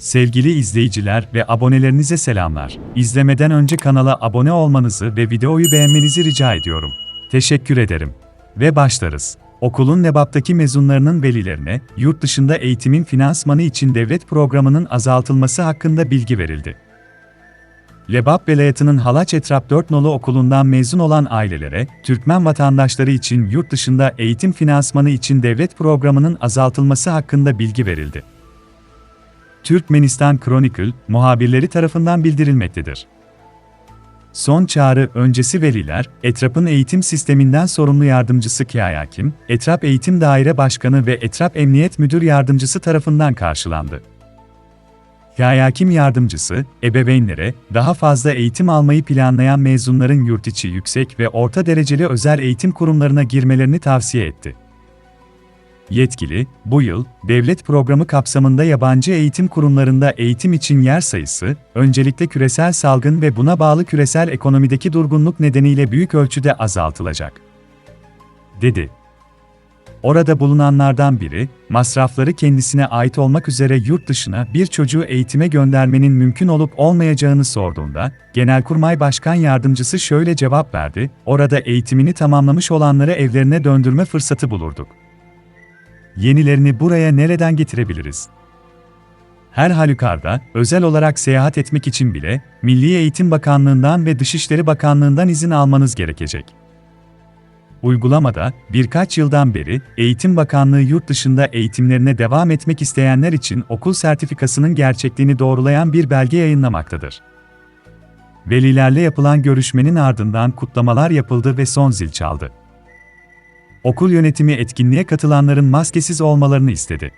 Sevgili izleyiciler ve abonelerinize selamlar. İzlemeden önce kanala abone olmanızı ve videoyu beğenmenizi rica ediyorum. Teşekkür ederim. Ve başlarız. Okulun Nebap'taki mezunlarının velilerine, yurt dışında eğitimin finansmanı için devlet programının azaltılması hakkında bilgi verildi. Lebap Velayatı'nın Halaç Etrap 4 Nolu okulundan mezun olan ailelere, Türkmen vatandaşları için yurt dışında eğitim finansmanı için devlet programının azaltılması hakkında bilgi verildi. Türkmenistan Chronicle, muhabirleri tarafından bildirilmektedir. Son çağrı öncesi veliler, Etrap'ın eğitim sisteminden sorumlu yardımcısı Kıyayakim, Etrap Eğitim Daire Başkanı ve Etrap Emniyet Müdür Yardımcısı tarafından karşılandı. Kıyayakim Yardımcısı, ebeveynlere, daha fazla eğitim almayı planlayan mezunların yurt içi yüksek ve orta dereceli özel eğitim kurumlarına girmelerini tavsiye etti. Yetkili, bu yıl, devlet programı kapsamında yabancı eğitim kurumlarında eğitim için yer sayısı, öncelikle küresel salgın ve buna bağlı küresel ekonomideki durgunluk nedeniyle büyük ölçüde azaltılacak. Dedi. Orada bulunanlardan biri, masrafları kendisine ait olmak üzere yurt dışına bir çocuğu eğitime göndermenin mümkün olup olmayacağını sorduğunda, Genelkurmay Başkan Yardımcısı şöyle cevap verdi, orada eğitimini tamamlamış olanları evlerine döndürme fırsatı bulurduk. Yenilerini buraya nereden getirebiliriz? Her halükarda, özel olarak seyahat etmek için bile, Milli Eğitim Bakanlığı'ndan ve Dışişleri Bakanlığı'ndan izin almanız gerekecek. Uygulamada, birkaç yıldan beri, Eğitim Bakanlığı yurt dışında eğitimlerine devam etmek isteyenler için okul sertifikasının gerçekliğini doğrulayan bir belge yayınlamaktadır. Velilerle yapılan görüşmenin ardından kutlamalar yapıldı ve son zil çaldı. Okul yönetimi etkinliğe katılanların maskesiz olmalarını istedi.